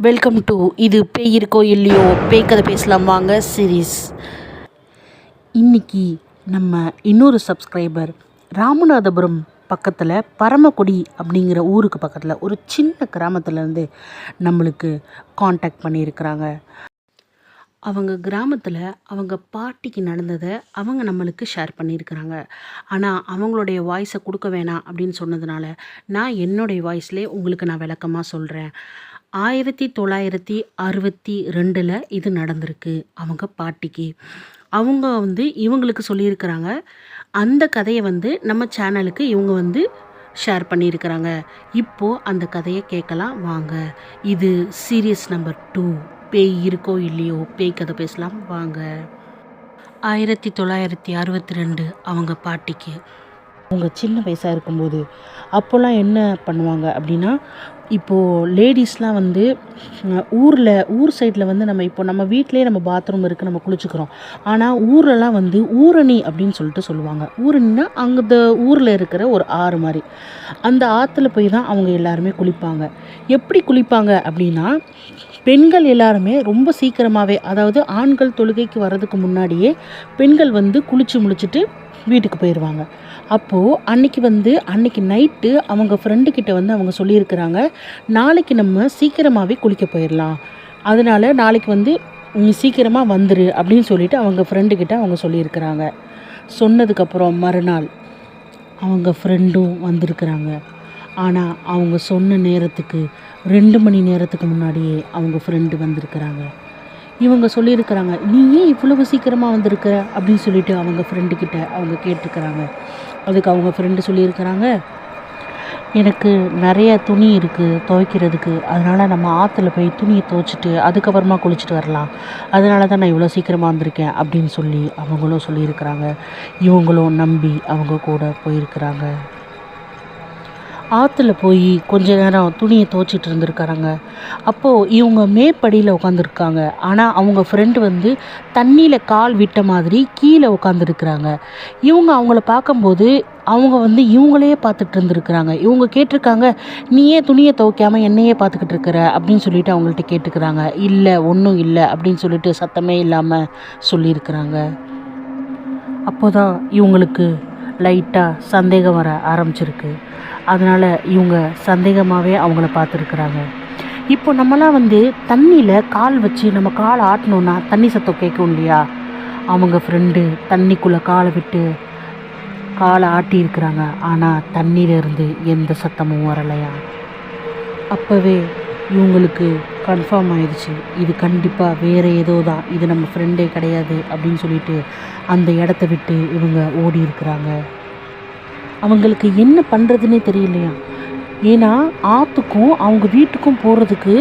Welcome to இது பேய் இருக்கோ இல்லையோ பேய் கதை பேசலாம் வாங்க சீரீஸ் இன்னைக்கு நம்ம இன்னொரு சப்ஸ்கிரைபர் ராமநாதபுரம் பக்கத்தில் பரமக்குடி அப்படிங்கிற ஊருக்கு பக்கத்தில் ஒரு சின்ன கிராமத்துலேருந்து நம்மளுக்கு காண்டாக்ட் பண்ணியிருக்கிறாங்க. அவங்க கிராமத்தில் அவங்க பாட்டிக்கு நடந்ததை அவங்க நம்மளுக்கு ஷேர் பண்ணியிருக்கிறாங்க. ஆனால் அவங்களுடைய வாய்ஸை கொடுக்க வேணாம் அப்படின்னு சொன்னதுனால நான் என்னுடைய வாய்ஸ்லேயே உங்களுக்கு நான் விளக்கமாக சொல்கிறேன் ஆயிரத்தி தொள்ளாயிரத்தி அறுபத்தி ரெண்டில் இது நடந்திருக்கு அவங்க பாட்டிக்கு. அவங்க வந்து இவங்களுக்கு சொல்லியிருக்கிறாங்க அந்த கதையை வந்து நம்ம சேனலுக்கு இவங்க வந்து ஷேர் பண்ணியிருக்கிறாங்க. இப்போது அந்த கதையை கேட்கலாம் வாங்க. இது சீரியஸ் நம்பர் டூ. பேய் இருக்கோ இல்லையோ பேய் கதை பேசலாம் வாங்க. ஆயிரத்தி தொள்ளாயிரத்தி அறுபத்தி ரெண்டு அவங்க பாட்டிக்கு. அவங்க சின்ன வயசாக இருக்கும்போது அப்போல்லாம் என்ன பண்ணுவாங்க அப்படின்னா இப்போது லேடிஸ்லாம் வந்து ஊரில் ஊர் சைடில் வந்து நம்ம இப்போ நம்ம வீட்டிலே நம்ம பாத்ரூம் இருக்குது நம்ம குளிச்சுக்கிறோம். ஆனால் ஊர்லலாம் வந்து ஊரணி அப்படின்னு சொல்லிட்டு சொல்லுவாங்க. ஊரணின்னா அங்கே ஊரில் இருக்கிற ஒரு ஆறு மாதிரி. அந்த ஆற்றுல போய் தான் அவங்க எல்லாருமே குளிப்பாங்க. எப்படி குளிப்பாங்க அப்படின்னா பெண்கள் எல்லாருமே ரொம்ப சீக்கிரமாகவே அதாவது ஆண்கள் தொழுகைக்கு வர்றதுக்கு முன்னாடியே பெண்கள் வந்து குளிச்சு முடிச்சுட்டு வீட்டுக்கு போயிடுவாங்க அப்போது அன்னைக்கு வந்து அன்னைக்கு நைட்டு அவங்க ஃப்ரெண்டுக்கிட்ட வந்து அவங்க சொல்லியிருக்கிறாங்க நாளைக்கு நம்ம சீக்கிரமாகவே குளிக்க போயிடலாம் அதனால நாளைக்கு வந்து நீ சீக்கிரமாக வந்துரு அப்படின்னு சொல்லிட்டு அவங்க ஃப்ரெண்டுக்கிட்ட அவங்க சொல்லியிருக்கிறாங்க. சொன்னதுக்கப்புறம் மறுநாள் அவங்க ஃப்ரெண்டும் வந்திருக்கிறாங்க. ஆனால் அவங்க சொன்ன நேரத்துக்கு ரெண்டு மணி நேரத்துக்கு முன்னாடியே அவங்க ஃப்ரெண்டு வந்திருக்கிறாங்க. இவங்க சொல்லியிருக்கிறாங்க நீ ஏன் இவ்வளவு சீக்கிரமாக வந்திருக்க? அப்படின்னு சொல்லிட்டு அவங்க ஃப்ரெண்டுக்கிட்ட அவங்க கேட்டிருக்கிறாங்க. அதுக்கு அவங்க ஃப்ரெண்டு சொல்லியிருக்கிறாங்க எனக்கு நிறைய துணி இருக்குது துவைக்கிறதுக்கு. அதனால் நம்ம ஆற்றுல போய் துணியை துவைச்சிட்டு அதுக்கப்புறமா குளிச்சுட்டு வரலாம். அதனால தான் நான் இவ்வளோ சீக்கிரமாக வந்திருக்கேன் அப்படின்னு சொல்லி அவங்களும் சொல்லியிருக்கிறாங்க. இவங்களும் நம்பி அவங்க கூட போயிருக்கிறாங்க. ஆற்றுல போய் கொஞ்ச நேரம் துணியை துவைச்சிட்டு இருந்திருக்காங்க. அப்போது இவங்க மேப்படியில் உட்காந்துருக்காங்க ஆனால் அவங்க ஃப்ரெண்டு வந்து தண்ணியில் கால் விட்ட மாதிரி கீழே உட்காந்துருக்குறாங்க இவங்க அவங்கள பார்க்கும்போது அவங்க வந்து இவங்களையே பார்த்துட்டு இருந்திருக்கிறாங்க. இவங்க கேட்டிருக்காங்க நீயே துணியை துவைக்காமல் என்னையே பார்த்துக்கிட்டு இருக்கிற? அப்படின்னு சொல்லிட்டு அவங்கள்ட்ட கேட்டுக்கிறாங்க. இல்லை ஒன்றும் இல்லை அப்படின்னு சொல்லிட்டு சத்தமே இல்லாமல் சொல்லியிருக்கிறாங்க. அப்போதான் இவங்களுக்கு லைட்டாக சந்தேகம் வர ஆரம்பிச்சிருக்கு. அதனால் இவங்க சந்தேகமாகவே அவங்கள பார்த்துருக்குறாங்க. இப்போ நம்மலாம் வந்து தண்ணியில் கால் வச்சு நம்ம கால் ஆட்டினோன்னா தண்ணி சத்தம் கேட்கும் இல்லையா? அவங்க ஃப்ரெண்டு தண்ணிக்குள்ளே காலை விட்டு காலை ஆட்டியிருக்கிறாங்க. ஆனால் தண்ணியிலேருந்து எந்த சத்தமும் வரலையா? அப்போவே இவங்களுக்கு கன்ஃபார்ம் ஆயிடுச்சு. இது கண்டிப்பாக வேறு ஏதோ தான். இது நம்ம ஃப்ரெண்டே கிடையாது அப்படின்னு சொல்லிட்டு அந்த இடத்த விட்டு இவங்க ஓடி இருக்கிறாங்க அவங்களுக்கு என்ன பண்ணுறதுனே தெரியலையா? ஏன்னா ஆற்றுக்கும் அவங்க வீட்டுக்கும் போகிறதுக்கு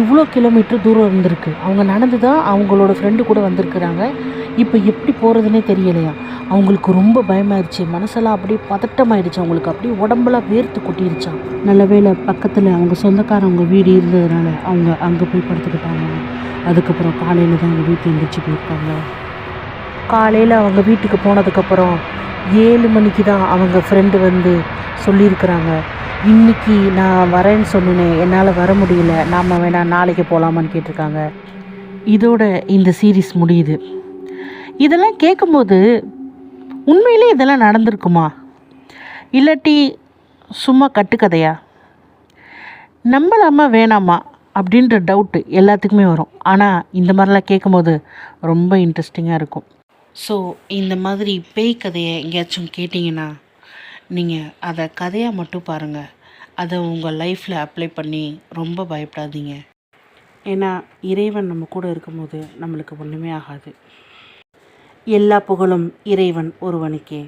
இவ்வளோ கிலோமீட்டர் தூரம் இருந்திருக்கு. அவங்க நடந்து தான் அவங்களோட ஃப்ரெண்டு கூட வந்திருக்கிறாங்க. இப்போ எப்படி போகிறதுனே தெரியலையா? அவங்களுக்கு ரொம்ப பயமாயிடுச்சு மனசெல்லாம் அப்படியே பதட்டமாயிடுச்சு. அவங்களுக்கு அப்படியே உடம்பெல்லாம் வேர்த்து கொட்டிருச்சான் நல்ல வேளை பக்கத்தில் அவங்க சொந்தக்காரவங்க வீடு இருந்ததுனால அவங்க அங்கே போய் படுத்துக்கிட்டாங்க. அதுக்கப்புறம் காலையில் தான் அவங்க வீட்டில் எந்திரிச்சு போயிருக்காங்க. காலையில் அவங்க வீட்டுக்கு போனதுக்கப்புறம் ஏழு மணிக்கு தான் அவங்க ஃப்ரெண்டு வந்து சொல்லியிருக்கிறாங்க. இன்னைக்கு நான் வரேன்னு சொன்னேன் என்னால் வர முடியல. நாம் வேணா நாளைக்கு போகலாமான்னு கேட்டிருக்காங்க. இதோட இந்த சீரீஸ் முடியுது. இதெல்லாம் கேட்கும்போது உண்மையிலே இதெல்லாம் நடந்திருக்குமா? இல்லாட்டி சும்மா கட்டுக்கதையா? நம்பலாமா வேணாமா? அப்படின்ற டவுட்டு எல்லாத்துக்குமே வரும். ஆனால் இந்த மாதிரிலாம் கேட்கும்போது ரொம்ப இன்ட்ரெஸ்டிங்காக இருக்கும். ஸோ இந்த மாதிரி பேய் கதையை எங்கேயாச்சும் கேட்டிங்கன்னா நீங்கள் அதை கதையாக மட்டும் பாருங்கள் அதை உங்கள் லைஃப்பில் அப்ளை பண்ணி ரொம்ப பயப்படாதீங்க. ஏன்னா இறைவன் நம்ம கூட இருக்கும்போது நம்மளுக்கு ஒன்றுமே ஆகாது. எல்லா புகழும் இறைவன் ஒருவனுக்கே.